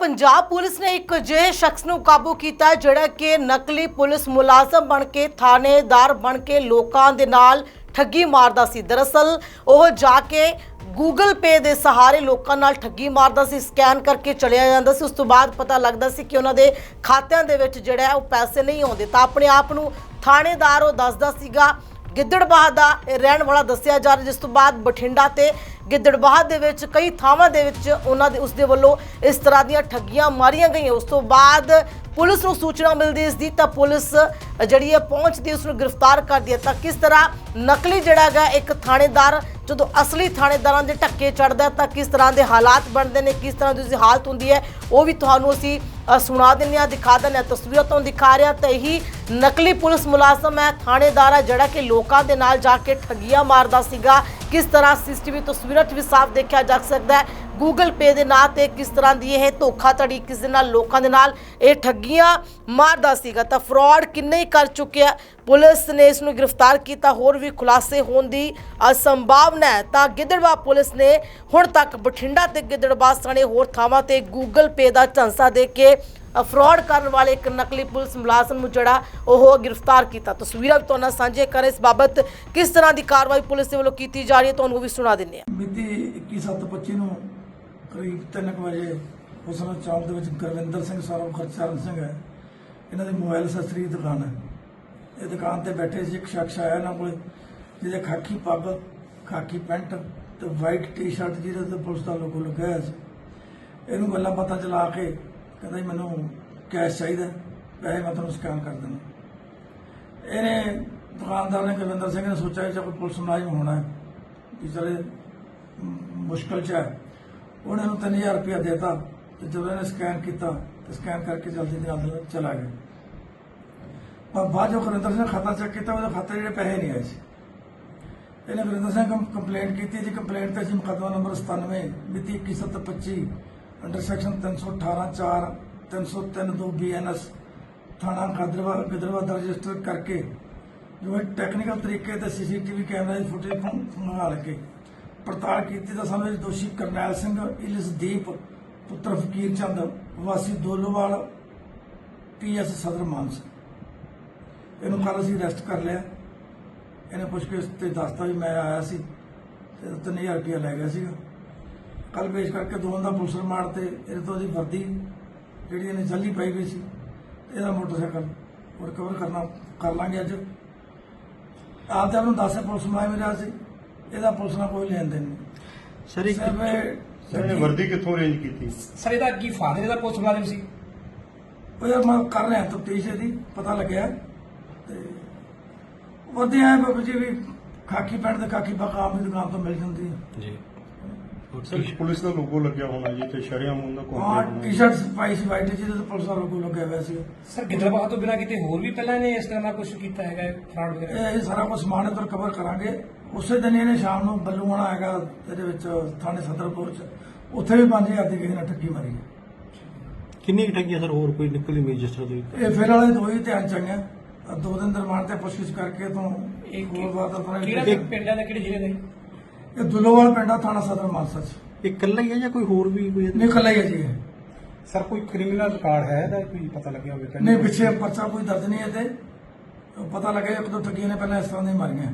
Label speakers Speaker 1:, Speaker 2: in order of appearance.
Speaker 1: Punjab police ਨੇ ਇੱਕ ਅਜਿਹੇ ਸ਼ਖਸ ਨੂੰ ਕਾਬੂ ਕੀਤਾ ਜਿਹੜਾ ਕਿ ਨਕਲੀ ਪੁਲਿਸ ਮੁਲਾਜ਼ਮ ਬਣ ਕੇ, ਥਾਣੇਦਾਰ ਬਣ ਕੇ ਲੋਕਾਂ ਦੇ ਨਾਲ ਠੱਗੀ ਮਾਰਦਾ ਸੀ। ਦਰਅਸਲ ਉਹ ਜਾ ਕੇ ਗੂਗਲ ਪੇ ਦੇ ਸਹਾਰੇ ਲੋਕਾਂ ਨਾਲ ਠੱਗੀ ਮਾਰਦਾ ਸੀ, ਸਕੈਨ ਕਰਕੇ ਚਲਿਆ ਜਾਂਦਾ ਸੀ। ਉਸ ਤੋਂ ਬਾਅਦ ਪਤਾ ਲੱਗਦਾ ਸੀ ਕਿ ਉਹਨਾਂ ਦੇ ਖਾਤਿਆਂ ਦੇ ਵਿੱਚ ਜਿਹੜਾ ਉਹ ਪੈਸੇ ਨਹੀਂ ਆਉਂਦੇ। ਤਾਂ ਆਪਣੇ ਆਪ ਨੂੰ ਥਾਣੇਦਾਰ ਉਹ ਦੱਸਦਾ ਸੀਗਾ ਗਿੱਦੜਬਾਹ ਦਾ ਰਹਿਣ ਵਾਲਾ ਦੱਸਿਆ ਜਾ ਰਿਹਾ, ਜਿਸ ਤੋਂ ਬਾਅਦ ਬਠਿੰਡਾ ਤੇ ਗਿੱਦੜਬਾਹ ਦੇ ਵਿੱਚ ਕਈ ਥਾਵਾਂ ਦੇ ਵਿੱਚ ਉਹਨਾਂ ਦੇ ਉਸ ਦੇ ਵੱਲੋਂ ਇਸ ਤਰ੍ਹਾਂ ਦੀਆਂ ਠੱਗੀਆਂ ਮਾਰੀਆਂ ਗਈਆਂ। ਉਸ ਤੋਂ ਬਾਅਦ ਪੁਲਿਸ ਨੂੰ ਸੂਚਨਾ ਮਿਲਦੀ ਇਸ ਦੀ, ਤਾਂ ਪੁਲਿਸ ਜਿਹੜੀ ਹੈ ਪਹੁੰਚਦੀ ਉਸ ਨੂੰ ਗ੍ਰਿਫਤਾਰ ਕਰਦੀ ਹੈ ਤਾਂ ਕਿਸ ਤਰ੍ਹਾਂ ਨਕਲੀ ਜਿਹੜਾ ਹੈਗਾ, ਇੱਕ ਥਾਣੇਦਾਰ ਜਦੋਂ ਅਸਲੀ ਥਾਣੇਦਾਰਾਂ ਦੇ ਟੱਕੇ ਚੜਦਾ ਤਾਂ ਕਿਸ ਤਰ੍ਹਾਂ ਦੇ ਹਾਲਾਤ ਬਣਦੇ ਨੇ, ਕਿਸ ਤਰ੍ਹਾਂ ਦੀ ਉਸਦੀ ਹਾਲਤ ਹੁੰਦੀ ਹੈ, ਉਹ ਵੀ ਤੁਹਾਨੂੰ ਅਸੀਂ ਸੁਣਾ ਦਿੰਦੇ ਹਾਂ ਦਿਖਾ ਦਿੰਦੇ ਹਾਂ ਤਸਵੀਰਾਂ ਤੋਂ ਦਿਖਾ ਰਿਹਾ। ਤਾਂ ਇਹੀ ਨਕਲੀ ਪੁਲਿਸ ਮੁਲਾਜ਼ਮ ਹੈ ਥਾਣੇਦਾਰ ਹੈ ਜਿਹੜਾ ਕਿ ਲੋਕਾਂ ਦੇ ਨਾਲ ਜਾ ਕੇ ਠੱਗੀਆਂ ਮਾਰਦਾ ਸੀਗਾ। ਕਿਸ ਤਰ੍ਹਾਂ ਸੀਸੀਟੀਵੀ ਤਸਵੀਰਾਂ 'ਚ ਵੀ ਸਾਫ਼ ਦੇਖਿਆ ਜਾ ਸਕਦਾ ਹੈ। ਗੂਗਲ ਪੇ ਦੇ ਨਾਂ ਤੇ ਕਿਸ ਤਰ੍ਹਾਂ ਦੀ ਇਹ ਧੋਖਾਧੜੀ ਕਿਸ ਦੇ ਨਾਲ ਲੋਕਾਂ ਦੇ ਨਾਲ ਇਹ ਠੱਗੀਆਂ ਮਾਰਦਾ ਸੀਗਾ। ਤਾਂ ਫਰਾਡ ਕਿੰਨੇ ਹੀ ਕਰ ਚੁੱਕਿਆ ਪੁਲਿਸ ਨੇ ਇਸ ਨੂੰ ਗ੍ਰਿਫਤਾਰ ਕੀਤਾ ਹੋਰ ਵੀ ਖੁਲਾਸੇ ਹੋਣ ਦੀ ਅ, ਸੰਭਾਵਨਾ ਹੈ। ਤਾਂ ਗਿੱਦੜਵਾ ਪੁਲਿਸ ਨੇ ਹੁਣ ਤੱਕ ਬਠਿੰਡਾ ਤੇ ਗਿੱਦੜਬਾਹ ਸਣੇ ਹੋਰ ਥਾਵਾਂ ਤੇ ਗੂਗਲ ਪੇ ਦਾ ਝਾਂਸਾ ਦੇ ਕੇ ਫਰਾਡ ਕਰਨ ਵਾਲੇ ਇੱਕ ਨਕਲੀ ਪੁਲਿਸ ਮੁਲਾਜ਼ਮ ਨੂੰ ਜਿਹੜਾ ਉਹ ਗ੍ਰਿਫਤਾਰ ਕੀਤਾ। ਤਸਵੀਰਾਂ ਵੀ ਤੁਹਾਨੂੰ ਸਾਂਝੇ ਕਰ ਇਸ ਬਾਬਤ ਕਿਸ ਤਰ੍ਹਾਂ ਦੀ ਕਾਰਵਾਈ ਪੁਲਿਸ ਦੇ ਵੱਲੋਂ ਕੀਤੀ ਜਾ ਰਹੀ ਹੈ, ਤੁਹਾਨੂੰ ਵੀ ਸੁਣਾ ਦਿੰਦੇ ਹਾਂ।
Speaker 2: ਮਿਤੀ 21/7/25 ਨੂੰ ਕਰੀਬ 3 ਵਜੇ ਹੁਸਨ ਚੌਂਕ ਦੇ ਵਿੱਚ ਗੁਰਵਿੰਦਰ ਸਿੰਘ ਸੌਰਵ ਖਰਚਰਨ ਸਿੰਘ ਹੈ। ਇਹਨਾਂ ਦੀ ਮੋਬਾਈਲ ਅਸੈਸਰੀ ਦੁਕਾਨ ਹੈ। ਇਹ ਦੁਕਾਨ ਤੇ ਬੈਠੇ ਸੀ, ਇੱਕ ਸ਼ਖਸ ਆਇਆ ਇਹਨਾਂ ਕੋਲੇ, ਜਿਹਦੇ ਖਾਕੀ ਪੱਗ, ਖਾਕੀ ਪੈਂਟ ਤੇ ਵਾਈਟ ਟੀ-ਸ਼ਰਟ ਜਿਹਦੇ ਤੇ ਪੁਲਿਸ ਦਾ ਲੋਗੋ ਲੱਗਿਆ ਸੀ। ਇਹਨੂੰ ਗੱਲਾਂ ਪਤਾ ਚਲਾ ਕੇ ਕਹਿੰਦਾ ਜੀ, ਮੈਨੂੰ ਕੈਸ਼ ਚਾਹੀਦਾ, ਪੈਸੇ ਮੈਂ ਤੁਹਾਨੂੰ ਸਕੈਨ ਕਰ ਦਿੰਦਾ। ਇਹਨੇ ਦੁਕਾਨਦਾਰ ਨੇ ਕੁਲਵਿੰਦਰ ਸਿੰਘ ਨੇ ਸੋਚਿਆ ਕਿ ਕੋਈ ਪੁਲਿਸ ਮੁਲਾਜ਼ਮ ਹੋਣਾ ਹੈ ਕਿ ਚਲੇ ਮੁਸ਼ਕਲ ਚ ਹੈ। ਉਹਨੇ ਨੂੰ 3000 ਰੁਪਇਆ ਦਿੱਤਾ ਤੇ ਜਦੋਂ ਇਹਨੇ ਸਕੈਨ ਕੀਤਾ ਤੇ ਸਕੈਨ ਕਰਕੇ ਜਲਦੀ ਦੇ ਨਾਲ ਚਲਾ ਗਿਆ। ਪਰ ਬਾਅਦ ਜੋ ਕੁਲਵਿੰਦਰ ਸਿੰਘ ਖਾਤਾ ਚੈੱਕ ਕੀਤਾ, ਉਹਦੇ ਖਾਤੇ ਜਿਹੜੇ ਪੈਸੇ ਨਹੀਂ ਆਏ ਸੀ। ਇਹਨੇ ਗੁਰਵਿੰਦਰ ਸਿੰਘ ਕੰਪਲੇਂਟ ਕੀਤੀ, ਜੀ ਕੰਪਲੇਂਟ ਤੇ ਅਸੀਂ ਮੁਕੱਦਮਾ ਨੰਬਰ 97 ਮਿਤੀ 21/7/25 ਅੰਡਰ ਸੈਕਸ਼ਨ 318 4 303 2 ਬੀਐਨਐਸ ਥਾਣਾ ਗਦਰਵਾ ਗਦਰਵਾ ਦਾ ਰਜਿਸਟਰ ਕਰਕੇ ਜੋ ਹੈ ਟੈਕਨੀਕਲ ਤਰੀਕੇ ਤੇ ਸੀਸੀਟੀਵੀ ਕੈਮਰਾ ਦੀ ਫੁਟੇਜ ਮੰਗਾ ਕੇ ਪੜਤਾਲ ਕੀਤੀ ਤਾਂ ਸਮੇਂ ਦੋਸ਼ੀ ਕਰਨੈਲ ਸਿੰਘ, ਇਲਸਦੀਪ, ਪੁੱਤਰ ਫਕੀਰ ਚੰਦ, ਵਾਸੀ ਦੋਲੋਵਾਲ ਪੀਐਸ ਸਦਰ ਮਾਨਸਾ ਇਹਨੂੰ ਕੱਲ ਅਸੀਂ ਅਰੈਸਟ ਕਰ ਲਿਆ। ਇਹਨੇ ਪੁੱਛ ਕੇ ਤੇ ਦੱਸਤਾ ਵੀ ਮੈਂ ਆਇਆ ਸੀ ਤੇ 3000 ਰੁਪਇਆ ਲੈ ਗਿਆ ਸੀਗਾ। ਕੱਲ ਪੇਸ਼ ਕਰਕੇ ਦੋਵਾਂ ਦਾ ਪੁਲਿਸ ਰਿਮਾਂਡ ਤੇ ਇਹਦੇ ਤੋਂ ਉਹਦੀ ਵਰਦੀ ਜਿਹੜੀ ਇਹਨੇ ਜੱਲੀ ਪਾਈ ਗਈ ਸੀ ਇਹਦਾ ਮੋਟਰਸਾਈਕਲ ਰਿਕਵਰ ਕਰਨਾ ਕਰ ਲਾਂਗੇ ਅੱਜ। ਆਪ ਤਾਂ ਨੂੰ ਦੱਸੇ ਪੁਲਿਸ ਮਾਇ ਮੇਰਾ ਸੀ ਇਹਦਾ ਪੁਲਿਸ ਨਾਲ ਕੋਈ ਲੈਣ ਦੇਣ ਨਹੀਂ।
Speaker 3: ਸਰ ਇੱਕ
Speaker 4: ਸਰ ਵਰਦੀ ਕਿੱਥੋਂ ਅਰੇਂਜ ਕੀਤੀ?
Speaker 5: ਸਰ ਇਹਦਾ ਕੀ ਫਾਦਰ ਦਾ ਪੁਲਿਸ ਮੁਲਾਜ਼ਮ ਸੀ?
Speaker 2: ਉਹ ਯਾਰ ਮੈਂ ਕਰ ਰਿਹਾ ਤਫਤੀਸ਼ ਇਹਦੀ ਪਤਾ ਲੱਗਿਆ। ਤੇ ਉਹਦੇ ਆਏ ਬਾਬੂ ਜੀ ਵੀ ਖਾਕੀ ਪੈਂਟ ਤੇ ਖਾਕੀ ਆਮ ਦੀ ਦੁਕਾਨ ਤੋਂ ਮਿਲ ਜਾਂਦੀ ਹੈ।
Speaker 3: ਜੀ।
Speaker 4: ਸਰ ਪੁਲਿਸ ਦਾ ਲੋਗੋ ਲੱਗਿਆ ਹੋਣਾ ਜੀ ਤੇ ਸ਼ਰਿਆਮ ਹੁੰਦਾ
Speaker 2: ਹਾਂ
Speaker 4: ਕੋਲ
Speaker 2: ਟੀ-ਸ਼ਰਟ ਪਾਈ ਸੀ ਵਾਈਟ ਜਿਹਦੇ ਤੇ ਪੁਲਿਸ ਦਾ ਲੋਗੋ ਲੱਗਿਆ ਹੋਇਆ ਸੀ।
Speaker 5: ਸਰ ਗਿੱਦੜਬਾਹ ਤੋਂ ਬਿਨਾਂ ਕਿਤੇ ਹੋਰ ਵੀ ਪਹਿਲਾਂ ਇਹਨੇ ਇਸ ਤਰ੍ਹਾਂ ਦਾ ਕੁਝ ਕੀਤਾ ਹੈਗਾ ਫਰਾਡ ਵਗੈਰਾ?
Speaker 2: ਇਹ ਸਾਰਾ ਕੁਝ ਸਮਾਨ ਇਧਰ ਕਵਰ ਕਰਾਂਗੇ। ਉਸੇ ਦਿਨ ਇਹਨੇ ਸ਼ਾਮ ਨੂੰ ਬੱਲੂਆਣਾ ਹੈਗਾ ਇਹਦੇ ਵਿੱਚ ਥਾਣੇ ਸਦਰਪੁਰ ਚ ਉੱਥੇ ਵੀ 5000 ਦੀ ਕਿਸੇ ਨੇ ਠੱਗੀ ਮਾਰੀ ਹੈ।
Speaker 3: ਕਿੰਨੀ ਕੁ ਠੱਗੀਆਂ ਸਰ ਹੋਰ ਕੋਈ ਨਿਕਲੀ ਰਜਿਸਟਰ ਦੇ?
Speaker 2: ਇਹ ਫਿਰ ਵਾਲੇ ਦੋ ਹੀ ਧਿਆਨ ਚੰਗੇ ਦੋ ਦਿਨ ਦੇ ਰਿਮਾਂਡ ਤੇ ਪੁੱਛਗਿੱਛ ਕਰਕੇ ਤੋਂ
Speaker 5: ਇਹ
Speaker 2: ਹੋਰ ਬਾਤ ਆਪਣਾ
Speaker 5: ਕਿਹੜਾ ਪਿੰਡਾਂ ਦਾ ਕਿਹੜੇ ਜ਼ਿਲ੍ਹੇ ਦਾ?
Speaker 2: ਇਹ ਦੁੱਲੋਵਾਲ ਪਿੰਡਾ ਥਾਣਾ ਸਦਰ ਮਾਨਸਾ ਚ।
Speaker 3: ਇਹ ਇਕੱਲਾ ਹੀ ਹੈ ਜਾਂ ਕੋਈ ਹੋਰ ਵੀ ਕੋਈ ਇਹਦੇ-
Speaker 2: ਨਹੀਂ ਇਕੱਲਾ ਹੀ ਹੈ ਜੀ ਇਹ।
Speaker 6: ਸਰ ਕੋਈ ਕ੍ਰਿਮੀਨਲ ਰਿਕਾਰਡ ਹੈ ਇਹਦਾ? ਕੋਈ ਪਤਾ ਲੱਗਿਆ ਹੋਵੇ
Speaker 2: ਨਹੀਂ ਪਿੱਛੇ ਪਰਚਾ ਕੋਈ ਦਰਜ ਨਹੀਂ ਹੈ ਤੇ ਪਤਾ ਲੱਗਿਆ ਇੱਕ ਦੋ ਠੱਗੀਆਂ ਨੇ ਪਹਿਲਾਂ ਇਸ ਤਰ੍ਹਾਂ ਦੀਆਂ ਮਾਰੀਆਂ।